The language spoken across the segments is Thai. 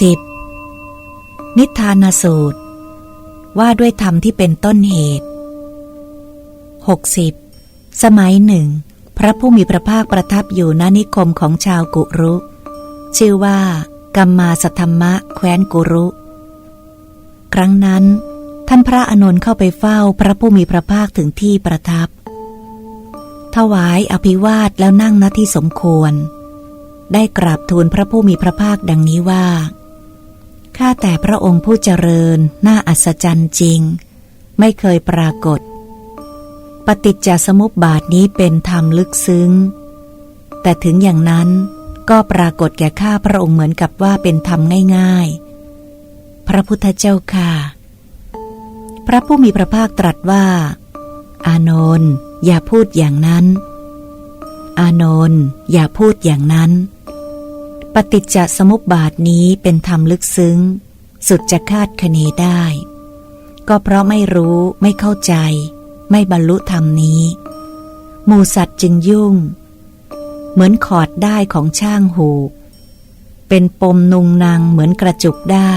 10. นิทานสูตร ว่าด้วยธรรมที่เป็นต้นเหตุ 60. สมัยหนึ่ง พระผู้มีพระภาคประทับอยู่ณนิคมของชาวกุรุ ชื่อว่า กัมมาสธรรมะแคว้นกุรุ ครั้งนั้น ท่านพระอานนท์เข้าไปเฝ้าพระผู้มีพระภาคถึงที่ประทับ ถวายอภิวาทแล้วนั่งณที่สมควรได้กราบทูลพระผู้มีพระภาคดังนี้ว่า ข้าแต่พระองค์ผู้เจริญ น่าอัศจรรย์จริง ไม่เคยปรากฏ ปฏิจจสมุปบาทนี้เป็นธรรมลึกซึ้ง แต่ถึงอย่างนั้นก็ปรากฏแก่ข้าพระองค์เหมือนกับว่าเป็นธรรมง่าย ๆ พระพุทธเจ้าค่ะ พระผู้มีพระภาคตรัสว่า อานนท์อย่าพูดอย่างนั้น อานนท์อย่าพูดอย่างนั้น ปฏิจจสมุปบาทนี้เป็นธรรมลึกซึ้ง สุดจะคาดคะเนได้ ก็เพราะไม่รู้ไม่เข้าใจ ไม่บรรลุธรรมนี้หมูสัตว์จึงยุ่ง เหมือนขอดได้ของช่างหูก เป็นปมนุงนางเหมือนกระจุกได้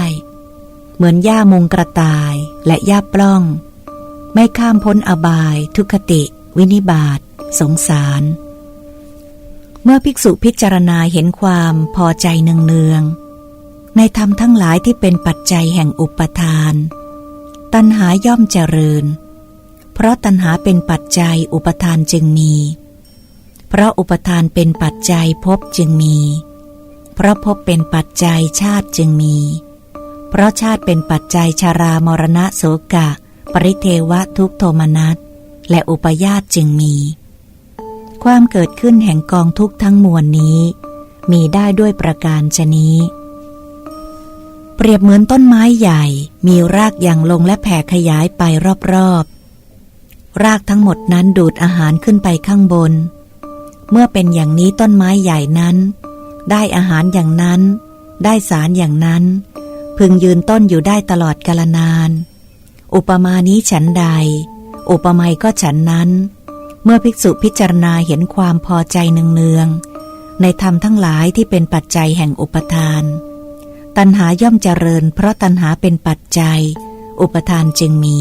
เหมือนหญ้ามุงกระต่ายและหญ้าปล้อง ไม่ข้ามพ้นอบาย ทุคติ วินิบาต สงสาร เมื่อภิกษุพิจารณาเห็นความพอใจเนืองๆในธรรมทั้งหลายที่เป็นปัจจัยแห่งอุปทาน ตัณหาย่อมเจริญ เพราะตัณหาเป็นปัจจัยอุปทานจึงมี เพราะอุปทานเป็นปัจจัยภพจึงมี เพราะภพเป็นปัจจัยชาติจึงมี เพราะชาติเป็นปัจจัยชารามรณะโสกะ ปริเทวะทุกโทมนัสและอุปญาตจึงมี ความเกิดขึ้นแห่งกองทุกข์ทั้งมวลนี้ มีได้ด้วยประการชนี้ เปรียบเหมือนต้นไม้ใหญ่ มีรากอย่างลงและแผ่ขยายไปรอบๆ รากทั้งหมดนั้นดูดอาหารขึ้นไปข้างบน เมื่อเป็นอย่างนี้ต้นไม้ใหญ่นั้น ได้อาหารอย่างนั้น ได้สารอย่างนั้น พึงยืนต้นอยู่ได้ตลอดกาลนาน อุปมานี้ฉันใด อุปไมยก็ฉันนั้น เมื่อภิกษุพิจารณาเห็นความพอใจเนืองๆในธรรมทั้งหลายที่เป็นปัจจัยแห่งอุปทาน ตัณหาย่อมเจริญ เพราะตัณหาเป็นปัจจัย อุปทานจึงมี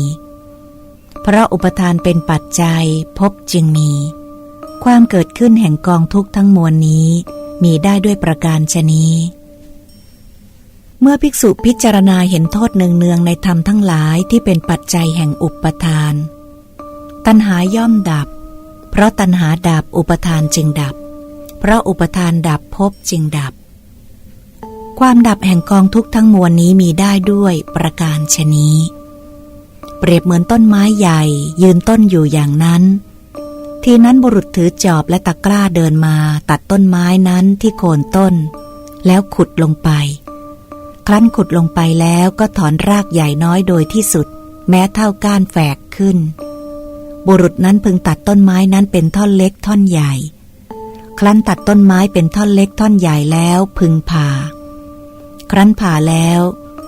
เพราะอุปทานเป็นปัจจัยภพจึงมี ความเกิดขึ้นแห่งกองทุกข์ทั้งมวลนี้มีได้ด้วยประการชนี้เมื่อภิกษุพิจารณาเห็นโทษเนืองๆในธรรมทั้งหลายที่เป็นปัจจัยแห่งอุปทาน ตัณหาย่อมดับ เพราะตัณหาดับอุปทานจึงดับ เพราะอุปทานดับภพจึงดับ ความดับแห่งกองทุกทั้งมวลนี้มีได้ด้วยประการชนี้ เปรียบเหมือนต้นไม้ใหญ่ ยืนต้นอยู่อย่างนั้น ทีนั้นบุรุษถือจอบและตะกร้าเดินมาตัดต้นไม้นั้นที่โคนต้น แล้วขุดลงไป ครั้นขุดลงไปแล้วก็ถอนรากใหญ่น้อยโดยที่สุด แม้เท่าก้านแฝกขึ้น บุรุษนั้นพึงตัดต้นไม้นั้นเป็นท่อนเล็กท่อนใหญ่ ครั้นตัดต้นไม้เป็นท่อนเล็กท่อนใหญ่แล้วพึงผ่า ครั้นผ่าแล้ว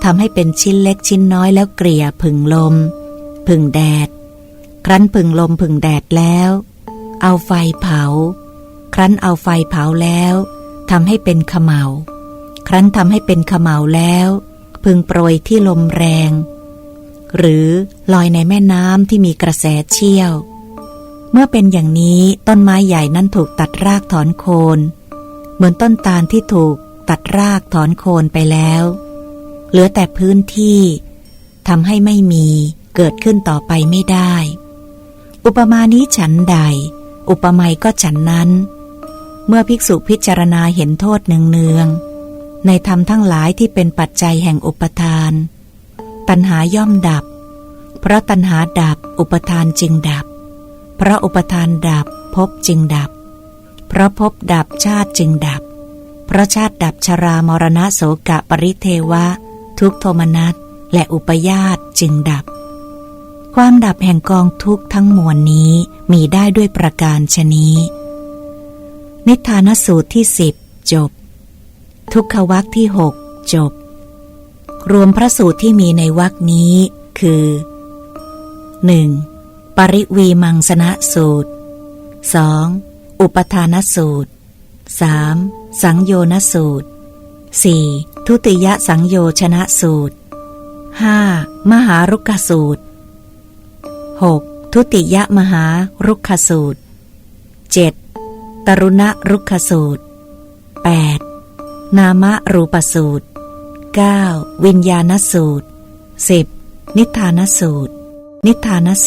ทำให้เป็นชิ้นเล็กชิ้นน้อยแล้วเกลี่ยผึ่งลมผึ่งแดด ครั้นผึ่งลมผึ่งแดดแล้ว เอาไฟเผา ครั้นเอาไฟเผาแล้วทำให้เป็นขมเหลาครั้นทำให้เป็นขมเหลาแล้ว พึงโปรยที่ลมแรง หรือลอยในแม่น้ำที่มีกระแสเชี่ยว เมื่อเป็นอย่างนี้ต้นไม้ใหญ่นั้นถูกตัดรากถอนโคน เหมือนต้นตาลที่ถูกตัดรากถอนโคนไปแล้ว เหลือแต่พื้นที่ทำให้ไม่มีเกิดขึ้นต่อไปไม่ได้ อุปมานี้ฉันใด อุปไมยก็ฉันนั้น เมื่อภิกษุพิจารณาเห็นโทษเนืองๆในธรรมทั้งหลายที่เป็นปัจจัยแห่งอุปทาน ตัณหาย่อมดับ เพราะตัณหาดับอุปทานจึงดับ เพราะอุปทานดับภพจึงดับ เพราะภพดับชาติจึงดับ เพราะชาติดับชรามรณะโสกะปริเทวะ ทุกโทมนัสและอุปญาตจึงดับ ความดับแห่งกองทุกทั้งมวลนี้มีได้ด้วยประการชนี้ นิทานสูตรที่สิบจบ ทุกขวักที่หกจบ รวมพระสูตรที่มีในวักนี้คือ 1. ปริวีมังสนะสูตร 2. อุปทานสูตร 3. สังโยนสูตร 4. ทุติยสังโยชนะสูตร 5. มหารุกขสูตร 6. ทุติยมหารุกขสูตร 7. ตรุณรุกขสูตร 8. นามรูปสูตร 9. วิญญาณสูตร 10. นิทานสูตร นิทานสูตร